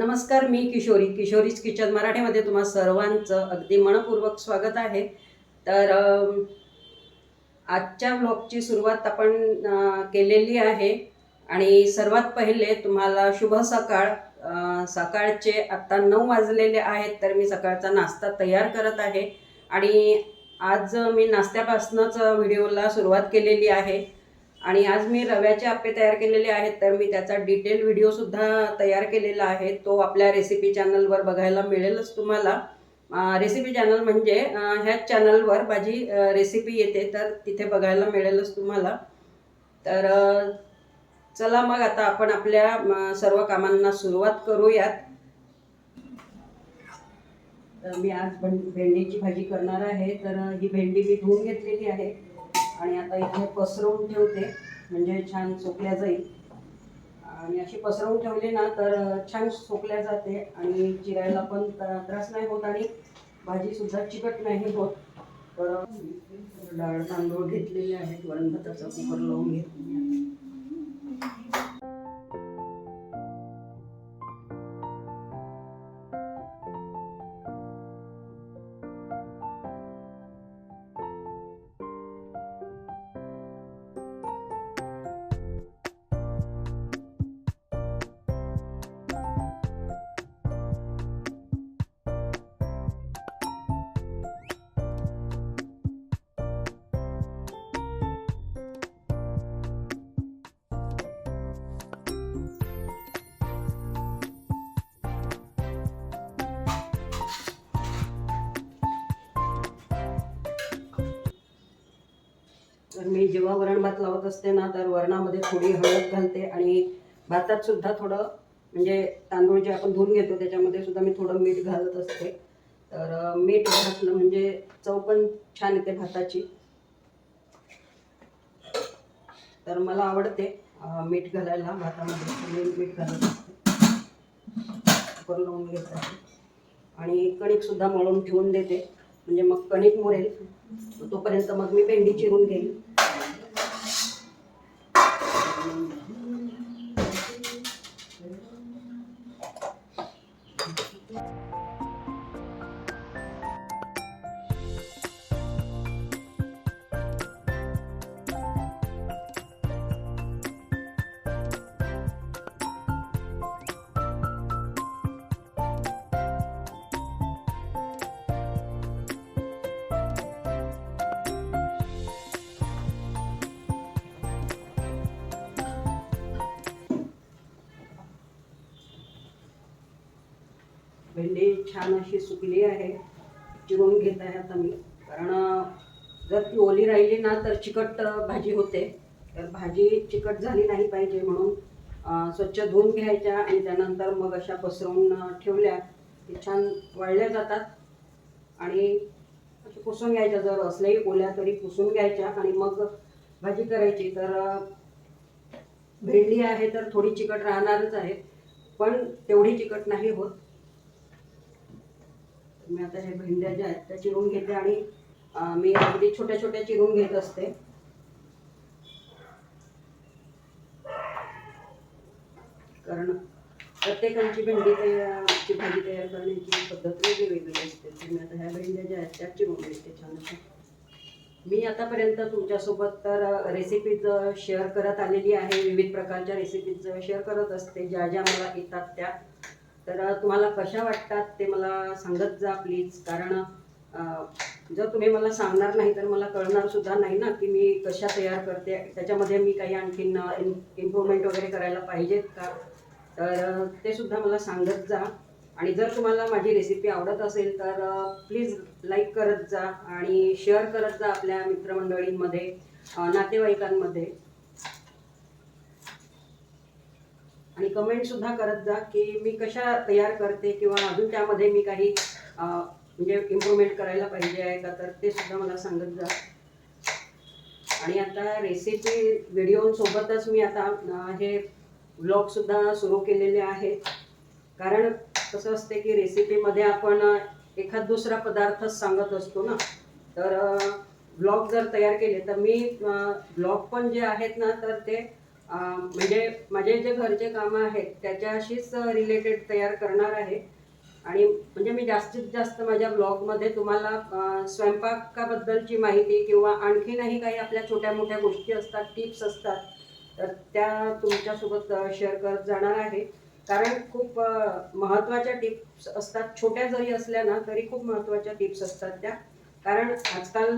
नमस्कार मी किशोरी. किशोरीज किचन मराठीमध्ये तुम्हा सर्वांचं अगदी मनपूर्वक स्वागत आहे. तर आजच्या ब्लॉगची सुरुवात आपण केलेली आहे. आणि सर्वात पहिले तुम्हाला शुभ सकाळ. सकाळचे आत्ता नऊ वाजलेले आहेत तर मी सकाळचा नाश्ता तयार करत आहे. आणि आज मी नाश्त्यापासूनच व्हिडिओला सुरुवात केलेली आहे. आणि आज मी रव्याचे आप्पे तयार केलेले आहेत तर मी त्याचा डिटेल व्हिडिओसुद्धा तयार केलेला आहे. तो आपल्या रेसिपी चॅनलवर बघायला मिळेलच तुम्हाला. रेसिपी चॅनल म्हणजे ह्याच चॅनलवर माझी रेसिपी येते तर तिथे बघायला मिळेलच तुम्हाला. तर चला मग आता आपण आपल्या सर्व कामांना सुरुवात करूयात. तर मी आज भेंडीची भाजी करणार आहे तर ही भेंडी मी धुवून घेतलेली आहे. आणि आता इथे पसरवून ठेवते म्हणजे छान सोकल्या जाईल. आणि अशी पसरवून ठेवली ना तर छान सोकल्या जाते आणि चिरायला पण त्रास नाही होत आणि भाजीसुद्धा चिकट नाही होत. तर डाळ तांदूळ घेतलेले आहेत वरण भाताचा कुकर लावून घेतली तर मी जेव्हा वरण भात लावत असते ना तर वरणामध्ये थोडी हळद घालते आणि भातात सुद्धा थोडं म्हणजे तांदूळ जे आपण धुवून घेतो त्याच्यामध्ये सुद्धा मी थोडं मीठ घालत असते. तर मीठ घातलं म्हणजे चव पण छान येते भाताची. तर मला आवडते मीठ घालायला भातामध्ये. मी मीठ घालत असते. लावून घेत. आहे आणि कणिक सुद्धा मळून ठेवून देते. म्हणजे मग कणिक मुरेल तोपर्यंत मग मी भेंडी चिरून घेईल. भेंडी छान अशी सुकली आहे. चिरून घेत आहे आता मी. कारण जर ती ओली राहिली ना तर चिकट भाजी होते. तर भाजी चिकट झाली नाही पाहिजे म्हणून स्वच्छ धुवून घ्यायच्या आणि त्यानंतर मग अशा पसरवून ठेवल्या. की छान वळल्या जातात. आणि पुसून घ्यायच्या. जर असल्याही ओल्या तरी पुसून घ्यायच्या. आणि मग भाजी करायची. तर भेंडी आहे तर थोडी चिकट राहणारच आहे. पण तेवढी चिकट नाही होत. मी आता हे भेंड्या ज्या आहेत त्या चिरून घेते आणि मी अगदी छोट्या छोट्या चिरून घेत असते. कारण प्रत्येकांची भेंडी तयारची भाजी तयार करण्याची पद्धत वेगळी वेगळी असते. मी आता ह्या भेंड्या ज्या आहेत त्या चिरून घेते छान मी आतापर्यंत तुमच्यासोबत तर रेसिपीज शेअर करत आलेली आहे. विविध प्रकारच्या रेसिपीज शेअर करत असते. ज्या ज्या मला येतात त्या. तर तुम्हाला कशा वाटतात ते मला सांगत जा प्लीज. कारण जर तुम्ही मला सांगणार नाही तर मला कळणार सुद्धा नाही ना की मी कशा तयार करते. त्याच्यामध्ये मी काही आणखीन इम्प्रूव्हमेंट वगैरे करायला पाहिजेत का? तर ते सुद्धा मला सांगत जा. आणि जर तुम्हाला माझी रेसिपी आवडत असेल तर प्लीज लाईक करत जा आणि शेअर करत जा आपल्या मित्रमंडळींमध्ये नातेवाईकांमध्ये. आणि कमेंट सुद्धा करत जा की मी कशा तयार करते किंवा अजून त्यामध्ये मी काही म्हणजे इम्प्रूव्हमेंट करायला पाहिजे आहे का तर ते सुद्धा मला सांगत जा. आणि आता रेसिपी व्हिडिओसोबतच मी आता हे ब्लॉगसुद्धा सुरू केलेले आहेत कारण कसं असते की रेसिपीमध्ये आपण एखाद दुसरा पदार्थच सांगत असतो ना तर ब्लॉग जर तयार केले तर मी ब्लॉग पण जे आहेत ना तर ते म्हणजे माझे जे घरचे कामं आहेत त्याच्याशीच रिलेटेड तयार करणार आहे. आणि म्हणजे मी जास्तीत जास्त माझ्या ब्लॉगमध्ये तुम्हाला स्वयंपाकाबद्दलची माहिती किंवा आणखीनही काही आपल्या छोट्या मोठ्या गोष्टी असतात टिप्स असतात तर त्या तुमच्यासोबत शेअर करत जाणार आहे. कारण खूप महत्त्वाच्या टिप्स असतात. छोट्या जरी असल्या ना तरी खूप महत्त्वाच्या टिप्स असतात त्या. कारण आजकाल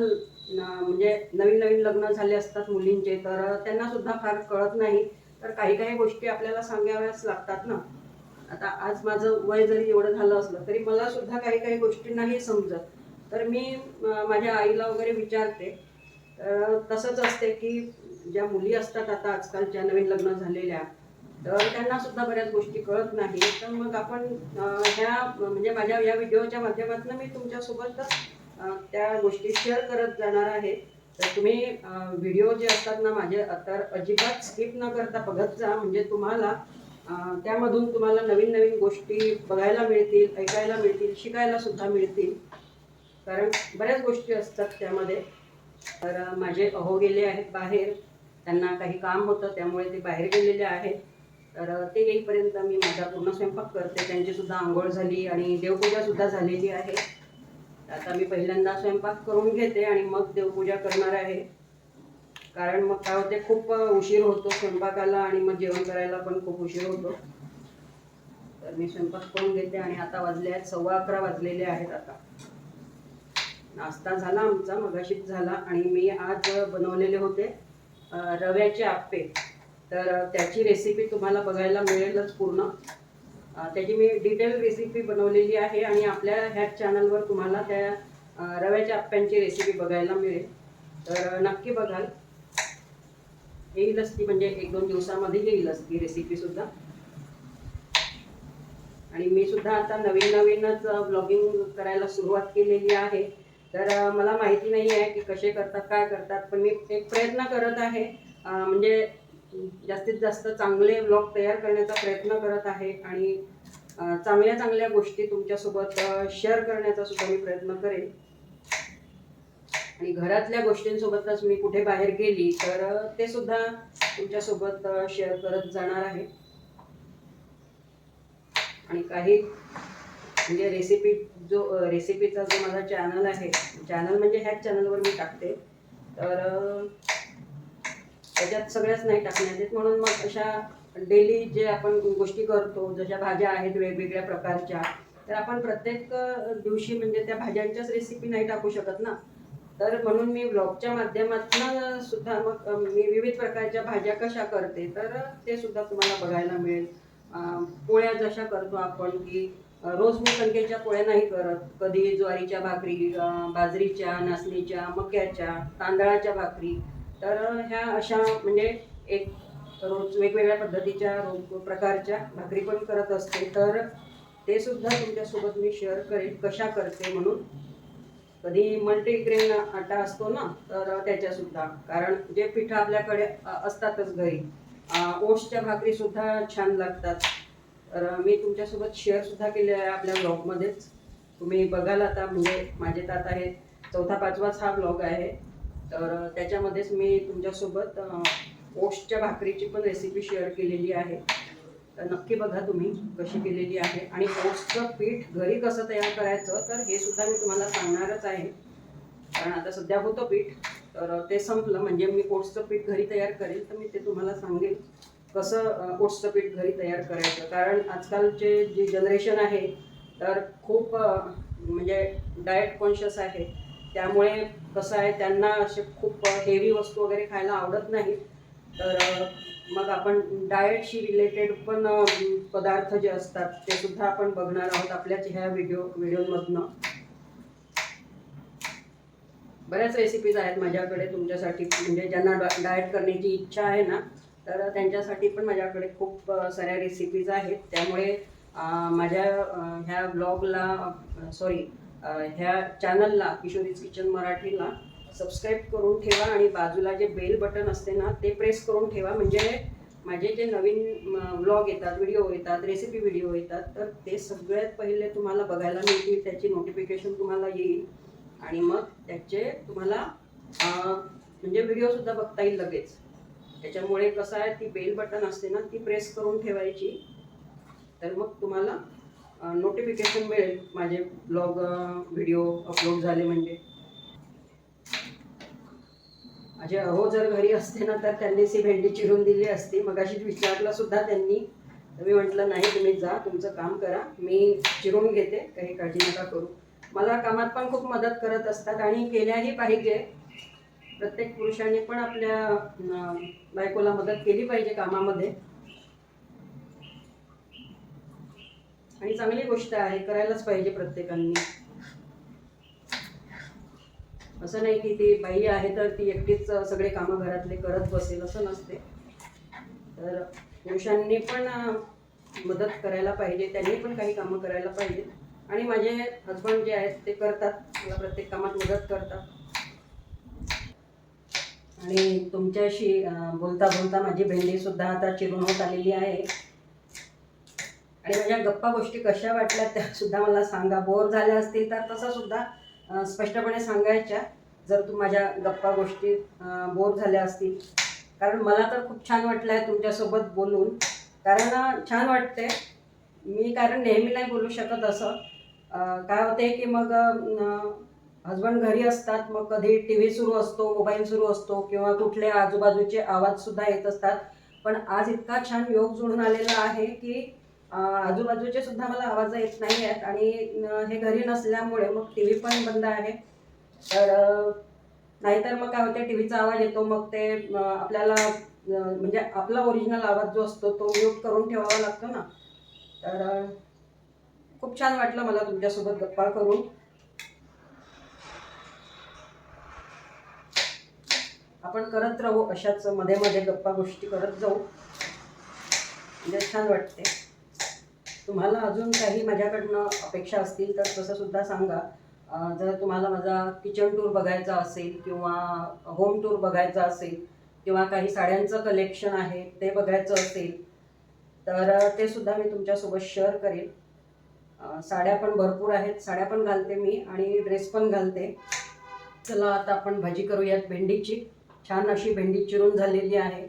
म्हणजे नवीन नवीन लग्न झाले असतात मुलींचे तर त्यांना सुद्धा फार कळत नाही. तर काही काही गोष्टी आपल्याला सांगाव्याच लागतात ना. आता आज माझं वय जरी एवढं झालं असलं तरी मला सुद्धा काही काही गोष्टी नाही समजत. तर मी माझ्या आईला वगैरे विचारते. तर तसंच असते की ज्या मुली असतात आता आजकालच्या नवीन लग्न झालेल्या तर त्यांना सुद्धा बऱ्याच गोष्टी कळत नाही. तर मग आपण ह्या म्हणजे माझ्या या व्हिडिओच्या माध्यमातून मी तुमच्यासोबतच त्या गोष्टी शेअर करत जाणार आहे. तर तुम्ही व्हिडिओ जे असतात ना माझे तर अजिबात स्किप न करता बघत जा. म्हणजे तुम्हाला त्यामधून तुम्हाला नवीन नवीन गोष्टी बघायला मिळतील ऐकायला मिळतील शिकायला सुद्धा मिळतील. कारण बऱ्याच गोष्टी असतात त्यामध्ये. तर माझे अहो गेले आहेत बाहेर. त्यांना काही काम होतं त्यामुळे ते बाहेर गेलेले आहेत. तर ते येईपर्यंत मी माझा पूर्ण स्वयंपाक करते. त्यांचीसुद्धा आंघोळ झाली आणि देवपूजासुद्धा झालेली आहे. आता मी पहिल्यांदा स्वयंपाक करून घेते आणि मग देवपूजा करणार आहे. कारण मग काय होते खूप उशीर होतो स्वयंपाकाला आणि मग जेवण करायला पण खूप उशीर होतो. तर मी स्वयंपाक करून घेते आणि आता वाजले आहेत सव्वा अकरा वाजलेले आहेत आता. नाश्ता झाला आमचा मगाशीच झाला आणि मी आज बनवलेले होते रव्याचे आप्पे. तर त्याची रेसिपी तुम्हाला बघायला मिळेलच पूर्ण. त्याची मी डिटेल रेसिपी बनवलेली आहे आणि आपल्या ह्या चॅनलवर तुम्हाला त्या रव्याच्या आप्प्यांची रेसिपी बघायला मिळेल. तर नक्की बघाल. येईलच ती म्हणजे एक दोन दिवसामध्ये येईलच ती रेसिपीसुद्धा आणि मी सुद्धा आता नवीन नवीनच ब्लॉगिंग करायला सुरुवात केलेली आहे. तर मला माहिती नाही आहे की कसे करतात काय करतात पण मी एक प्रयत्न करत आहे. म्हणजे जास्तीत जास्त चांगले ब्लॉग तयार करण्याचा प्रयत्न करत आहे आणि चांगल्या चांगल्या गोष्टी तुमच्यासोबत शेअर करण्याचा सुद्धा मी प्रयत्न करेन. आणि घरातल्या गोष्टींसोबतच मी कुठे बाहेर गेली तर ते सुद्धा तुमच्यासोबत शेअर करत जाणार आहे. आणि काही म्हणजे रेसिपी जो रेसिपीचा जो माझा चॅनल आहे चॅनल म्हणजे ह्याच चॅनलवर मी टाकते. तर त्याच्यात सगळ्याच नाही टाकण्यात येत. म्हणून मग अशा डेली जे आपण गोष्टी करतो जशा भाज्या आहेत वेगवेगळ्या प्रकारच्या तर आपण प्रत्येक दिवशी म्हणजे त्या भाज्यांच्याच रेसिपी नाही टाकू शकत ना. तर म्हणून मी ब्लॉगच्या माध्यमातून सुद्धा मग मी विविध प्रकारच्या भाज्या कशा करते तर ते सुद्धा तुम्हाला बघायला मिळेल. पोळ्या जशा करतो आपण की रोज मी कणकेच्या पोळ्या नाही करत. कधी ज्वारीच्या भाकरी बाजरीच्या नाचणीच्या मक्याच्या तांदळाच्या भाकरी तर ह्या अशा म्हणजे एक रोज वेगवेगळ्या पद्धतीच्या रोज प्रकारच्या भाकरी पण करत असते. तर ते सुद्धा तुमच्यासोबत मी शेअर करेन कशा करते म्हणून. कधी मल्टीग्रेन आटा असतो ना तर त्याच्यासुद्धा. कारण जे पिठं आपल्याकडे असतातच घरी ओट्सच्या भाकरीसुद्धा छान लागतात. तर मी तुमच्यासोबत शेअरसुद्धा केले आहे आपल्या ब्लॉगमध्येच तुम्ही बघाल आता म्हणजे माझे तर आता हे चौथा पाचवाच हा ब्लॉग आहे. तर त्याच्यामध्येच मी तुमच्यासोबत ओट्सच्या भाकरीची पण रेसिपी शेअर केलेली आहे. तर नक्की बघा तुम्ही कशी केलेली आहे. आणि ओट्सचं पीठ घरी कसं तयार करायचं तर हे सुद्धा मी तुम्हाला सांगणारच आहे. कारण आता सध्या होतं पीठ तर ते संपलं. म्हणजे मी ओट्सचं पीठ घरी तयार करेल तर मी ते तुम्हाला सांगेल कसं ओट्सचं पीठ घरी तयार करायचं. कारण आजकालचे जे जनरेशन आहे तर खूप म्हणजे डाएट कॉन्शियस आहे. त्यामुळे कसं आहे त्यांना असे खूप हेवी वस्तू वगैरे खायला आवडत नाही तर मग आपण डाएटशी रिलेटेड पण पदार्थ जे असतात ते सुद्धा आपण बघणार आहोत आपल्याच ह्या व्हिडिओ व्हिडिओमधनं बऱ्याच रेसिपीज आहेत माझ्याकडे तुमच्यासाठी म्हणजे ज्यांना डाएट करण्याची इच्छा आहे ना तर त्यांच्यासाठी पण माझ्याकडे खूप साऱ्या रेसिपीज आहेत. त्यामुळे माझ्या ह्या ब्लॉगला सॉरी ह्या चॅनलला किशोरीज किचन मराठीला सबस्क्राईब करून ठेवा आणि बाजूला जे बेल बटन असते ना ते प्रेस करून ठेवा. म्हणजे माझे जे नवीन ब्लॉग येतात व्हिडिओ येतात रेसिपी व्हिडिओ येतात तर ते सगळ्यात पहिले तुम्हाला बघायला मिळतील. त्याची नोटिफिकेशन तुम्हाला येईल. आणि मग त्याचे तुम्हाला म्हणजे व्हिडिओसुद्धा बघता येईल लगेच. त्याच्यामुळे कसं आहे ती बेल बटन असते ना ती प्रेस करून ठेवायची. तर मग तुम्हाला नोटिफिकेशन मिळेल. माझे ब्लॉग व्हिडिओ अपलोड झाले म्हणजे. माझे अहो जर घरी असते ना तर त्यांनी ती भेंडी चिरून दिली असती. मगाशी विचारलं सुद्धा त्यांनी. तर मी म्हटलं नाही तुम्ही जा तुमचं काम करा. मी चिरून घेते काही काळजी नका करू. मला कामात पण खूप मदत करत असतात आणि केल्याही पाहिजे. प्रत्येक पुरुषांनी पण आपल्या बायकोला मदत केली पाहिजे कामामध्ये. आणि चांगली गोष्ट आहे करायलाच पाहिजे प्रत्येकांनी. असं नाही की ती बाई आहे तर ती एकटीच सगळे कामं घरातले करत बसेल असं नसते. तर पुरुषांनी पण मदत करायला पाहिजे त्यांनी पण काही कामं करायला पाहिजे. आणि माझे हजबंड जे आहेत ते करतात. मला प्रत्येक कामात मदत करतात. आणि तुमच्याशी बोलता बोलता माझी बहिणीसुद्धा आता चिरून होत आलेली आहे. आणि माझ्या गप्पा गोष्टी कशा वाटल्या त्या सुद्धा मला सांगा. बोर झाल्या असतील तर तसं सुद्धा स्पष्टपणे सांगायच्या. जर तू माझ्या गप्पा गोष्टी बोर झाल्या असतील. कारण मला तर खूप छान वाटलं आहे तुमच्यासोबत बोलून. कारण छान वाटते मी कारण नेहमी नाही बोलू शकत असं. काय होते की मग हजबंड घरी असतात मग कधी टी व्ही सुरू असतो मोबाईल सुरू असतो किंवा कुठले आजूबाजूचे आवाजसुद्धा येत असतात. पण आज इतका छान योग जुळून आलेला आहे की आजूबाजूचे सुद्धा मला आवाज येत नाही आहेत आणि हे घरी नसल्यामुळे मग टी व्ही पण बंद आहे. तर नाहीतर मग काय होते टी व्हीचा आवाज येतो मग ते आपल्याला म्हणजे आपला ओरिजिनल आवाज जो असतो तो म्यूट करून ठेवावा लागतो ना. तर खूप छान वाटलं मला तुमच्यासोबत गप्पा करून. आपण करत राहू अशाच मध्ये मध्ये गप्पा गोष्टी करत जाऊ. म्हणजे छान वाटते. तुम्हाला अजून काही माझ्याकडनं अपेक्षा असतील तर तसं सुद्धा सांगा. जर तुम्हाला माझा किचन टूर बघायचा असेल किंवा होम टूर बघायचा असेल किंवा काही साड्यांचं कलेक्शन आहे ते बघायचं असेल तर ते सुद्धा मी तुमच्यासोबत शेअर करेन. साड्या पण भरपूर आहेत. साड्या पण घालते मी आणि ड्रेस पण घालते. चला आता आपण भाजी करूयात भेंडीची. छान अशी भेंडी चिरून झालेली आहे.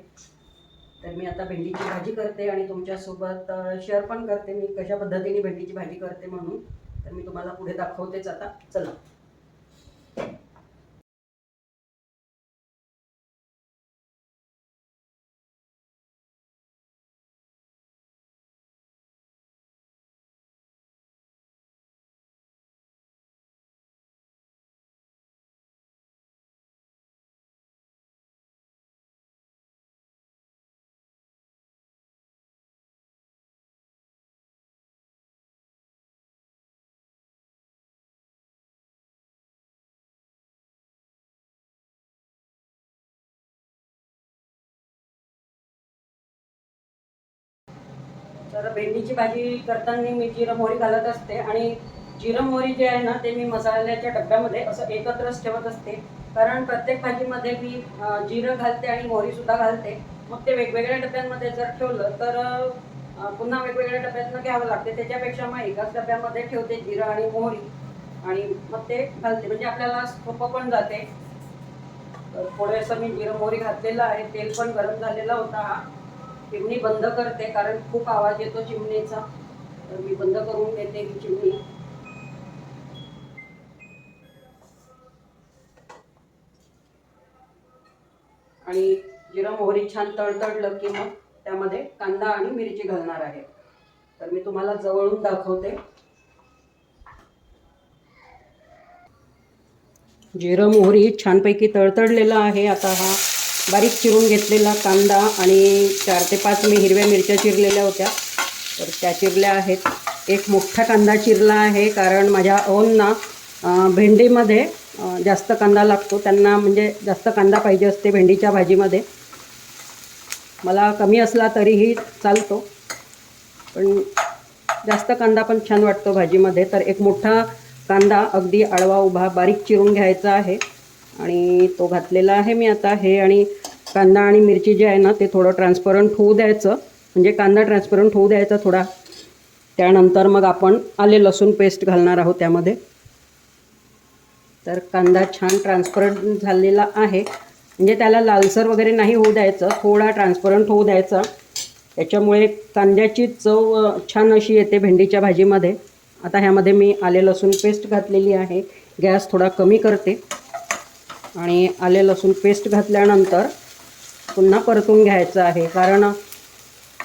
तर मी आता भेंडीची भाजी करते आणि तुमच्यासोबत शेअर पण करते. मी कशा पद्धतीने भेंडीची भाजी करते म्हणून. तर मी तुम्हाला पुढे दाखवतेच आता. चला. तर भेंडीची भाजी करताना मी जिरं मोहरी घालत असते आणि जिरं मोहरी जे आहे ना ते मी मसाल्याच्या डब्यामध्ये असं एकत्रच ठेवत असते. कारण प्रत्येक भाजीमध्ये मी जिरं घालते आणि मोहरी सुद्धा घालते. मग ते वेगवेगळ्या डब्यांमध्ये जर ठेवलं तर पुन्हा वेगवेगळ्या डब्यातनं घ्यावं लागते. त्याच्यापेक्षा मग एकाच डब्यामध्ये ठेवते जिरं आणि मोहरी. आणि मग ते घालते. म्हणजे आपल्याला सोपं पण जाते. थोडंसं मी जिरं मोहरी घातलेलं आहे. तेल पण गरम झालेला होता. हा चिमणी बंद करते कारण खूप आवाज येतो चिमणीचा. तर मी बंद करून देते ही चिमणी. आणि जिरं मोहरी छान तळतळलं की मग त्यामध्ये कांदा आणि मिरची घालणार आहे. तर मी तुम्हाला जवळून दाखवते. जिरं मोहरी छानपैकी तळतळलेलं आहे आता हा. बारीक चिरून घेतलेला कांदा आणि चार ते पाच मी हिरव्या मिरच्या चिरलेल्या होत्या. तर त्या चिरल्या आहेत. एक मोठा कांदा चिरला आहे कारण माझ्या ओनना भेंडीमध्ये जास्त कांदा लागतो. त्यांना म्हणजे जास्त कांदा पाहिजे असते भेंडीच्या भाजीमध्ये. मला कमी असला तरीही चालतो. पण जास्त कांदा पण छान वाटतो भाजीमध्ये. तर एक मोठा कांदा अगदी आडवा उभा बारीक चिरून घ्यायचा आहे. आणि तो घातलेला आहे मी आता हे आणि कांदा आणि मिरची जे आहे ना ते थोडं ट्रान्सपरंट होऊ द्यायचं. म्हणजे कांदा ट्रान्सपरंट होऊ द्यायचा थोडा. त्यानंतर मग आपण आले लसूण पेस्ट घालणार आहोत त्यामध्ये. तर कांदा छान ट्रान्सपरंट झालेला आहे. म्हणजे त्याला लालसर वगैरे नाही होऊ द्यायचं थोडा ट्रान्सपरंट होऊ द्यायचा. त्याच्यामुळे कांद्याची चव छान अशी येते भेंडीच्या भाजीमध्ये. आता ह्यामध्ये मी आले लसूण पेस्ट घातलेली आहे. गॅस थोडा कमी करते. आणि आले लसूण पेस्ट घातल्यानंतर पुन्हा परतून घ्यायचं आहे. कारण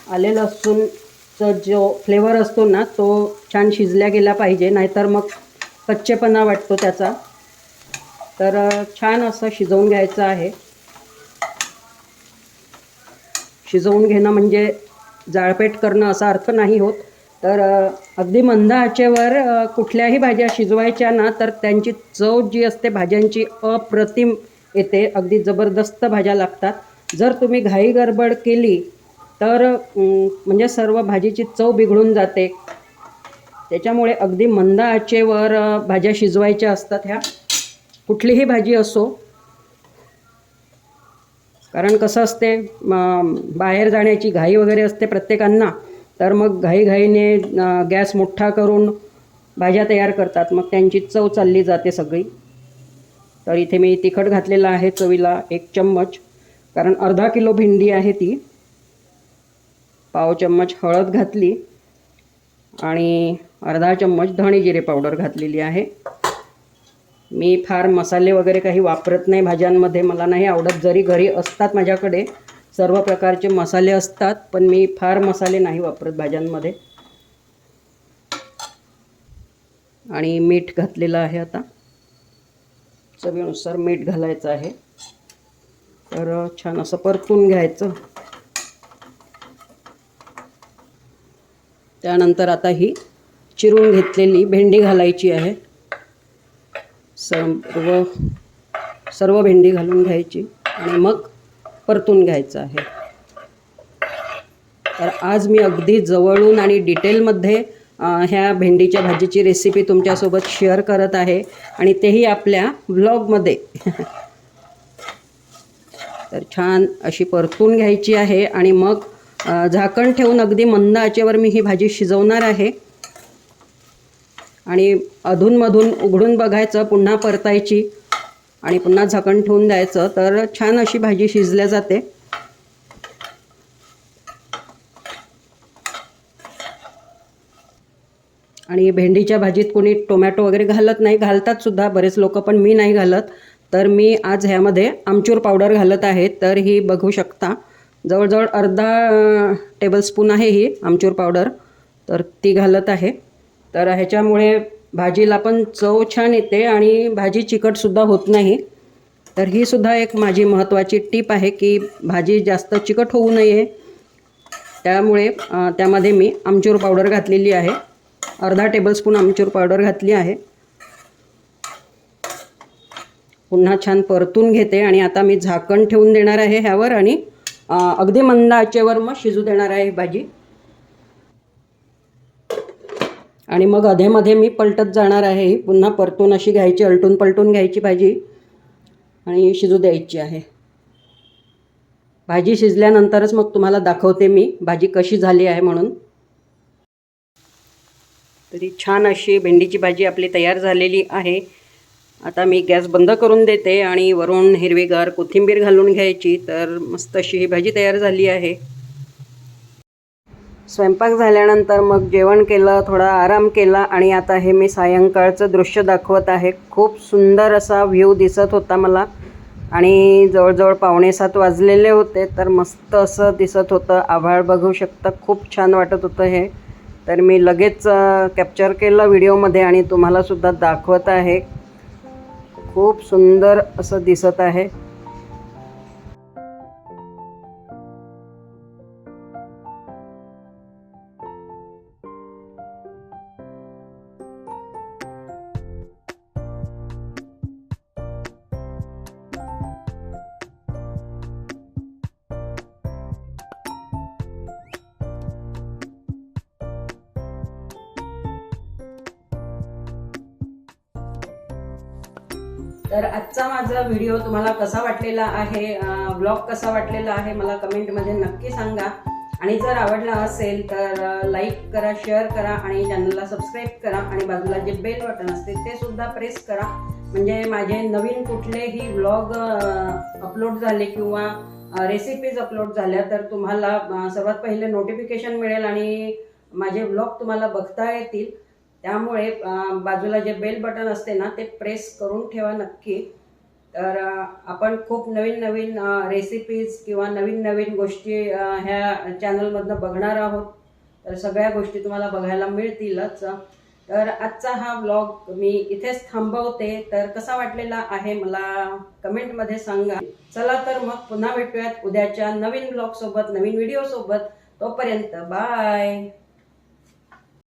आले लसूणचा जो फ्लेवर असतो ना तो छान शिजल्या गेला पाहिजे नाहीतर मग कच्चेपणा वाटतो त्याचा. तर छान असं शिजवून घ्यायचं आहे. शिजवून घेणं म्हणजे जाळपेट करणं असा अर्थ नाही होत. तर अगदी मंद आचेवर कुठल्याही भाज्या शिजवायच्या ना तर त्यांची चव जी असते भाज्यांची अप्रतिम येते. अगदी जबरदस्त भाज्या लागतात. जर तुम्ही घाई गडबड केली तर म्हणजे सर्व भाजीची चव बिघडून जाते. त्याच्यामुळे अगदी मंद आचेवर भाज्या शिजवायच्या असतात ह्या. कुठलीही भाजी असो. कारण कसं असते बाहेर जाण्याची घाई वगैरे असते प्रत्येकांना. तर मग घाईघाईने गॅस मोठा करून भाज्या तयार करतात. मग त्यांची चव चालली जाते सगळी. तर इथे मी तिखट घातलेलं आहे चवीला एक चम्मच. कारण अर्धा किलो भेंडी आहे ती. पाव चम्मच हळद घातली. आणि अर्धा चम्मच धणे जिरे पावडर घातलेली आहे. मी फार मसाले वगैरे काही वापरत नाही भाज्यांमध्ये. मला नाही आवडत. जरी घरी असतात माझ्याकडे सर्व प्रकारचे मसाले असतात पण मी फार मसाले नाही वापरत भाज्यांमध्ये. आणि मीठ घातलेलं आहे आता. चवीनुसार मीठ घालायचं आहे. तर छान असं परतून घ्यायचं. त्यानंतर आता ही चिरून घेतलेली भेंडी घालायची आहे. सर्व सर्व भेंडी घालून घ्यायची. आणि मग परतून घ्यायचं आहे. तर आज मी अगदी जवळून आणि डिटेलमध्ये ह्या भेंडीच्या भाजीची रेसिपी तुमच्यासोबत शेअर करत आहे आणि तेही आपल्या व्लॉगमध्ये तर छान अशी परतून घ्यायची आहे आणि मग झाकण ठेवून अगदी मंद आचेवर मी ही भाजी शिजवणार आहे. आणि अधूनमधून उघडून बघायचं पुन्हा परतायची. आणि पुन्हा झाकण ठेवून द्यायचं तर छान अशी भाजी शिजल्या जाते. आणि भेंडीच्या भाजीत कोणी टोमॅटो वगैरे घालत नाही घालतात सुद्धा बरेच लोक पण मी नाही घालत. तर मी आज ह्यामध्ये आमचूर पावडर घालत आहे तर ही बघू शकता. जवळजवळ अर्धा टेबलस्पून आहे ही आमचूर पावडर तर ती घालत आहे. तर ह्याच्यामुळे भाजीला पण चव छान येते आणि भाजी चिकटसुद्धा होत नाही. तर ही सुद्धा एक माझी महत्त्वाची टीप आहे की भाजी जास्त चिकट होऊ नये. त्यामुळे त्यामध्ये मी आमचूर पावडर घातलेली आहे. अर्धा टेबलस्पून आमचूर पावडर घातली आहे. पुन्हा छान परतून घेते आणि आता मी झाकण ठेवून देणार आहे ह्यावर आणि अगदी मंद आचेवर मग शिजू देणार आहे भाजी. आणि मग अधेमध्ये मी पलटत जाणार आहे. पुन्हा परतून अशी घ्यायची अलटून पलटून घ्यायची भाजी आणि शिजू द्यायची आहे. भाजी शिजल्यानंतरच मग तुम्हाला दाखवते मी भाजी कशी झाली आहे म्हणून. तरी छान अशी भेंडीची भाजी आपली तयार झालेली आहे. आता मी गॅस बंद करून देते आणि वरून हिरवीगार कोथिंबीर घालून घ्यायची. तर मस्त अशी ही भाजी तयार झाली आहे. स्वयंपाक झाल्यानंतर मग जेवण केलं थोडा आराम केला आणि आता हे मी सायंकाळचं दृश्य दाखवत आहे. खूप सुंदर असा व्ह्यू दिसत होता मला. आणि जवळजवळ पावणे सात वाजलेले होते तर मस्त असं दिसत होतं. आभाळ बघू शकता खूप छान वाटत होतं हे. तर मी लगेच कॅप्चर केलं व्हिडिओमध्ये आणि तुम्हालासुद्धा दाखवत आहे. खूप सुंदर असं दिसत आहे. तर आजचा माझा व्हिडिओ तुम्हाला कसा वाटलेला आहे ब्लॉग कसा वाटलेला आहे मला कमेंटमध्ये नक्की सांगा. आणि जर आवडला असेल तर लाईक करा शेअर करा आणि चॅनलला सबस्क्राईब करा आणि बाजूला जे बेल बटन असते ते सुद्धा प्रेस करा. म्हणजे माझे नवीन कुठलेही व्लॉग अपलोड झाले किंवा रेसिपीज अपलोड झाल्या तर तुम्हाला सर्वात पहिले नोटिफिकेशन मिळेल आणि माझे व्लॉग तुम्हाला बघता येतील. त्यामुळे बाजूला जे बेल बटन असते ना ते प्रेस करून ठेवा नक्की. तर आपण खूप नवीन नवीन रेसिपीज किंवा नवीन नवीन गोष्टी ह्या चॅनलमधनं बघणार आहोत. तर सगळ्या गोष्टी तुम्हाला बघायला मिळतीलच. तर आजचा हा ब्लॉग मी इथेच थांबवते. तर कसा वाटलेला आहे मला कमेंटमध्ये सांगा. चला तर मग पुन्हा भेटूयात उद्याच्या नवीन ब्लॉग सोबत नवीन व्हिडिओ सोबत. तोपर्यंत बाय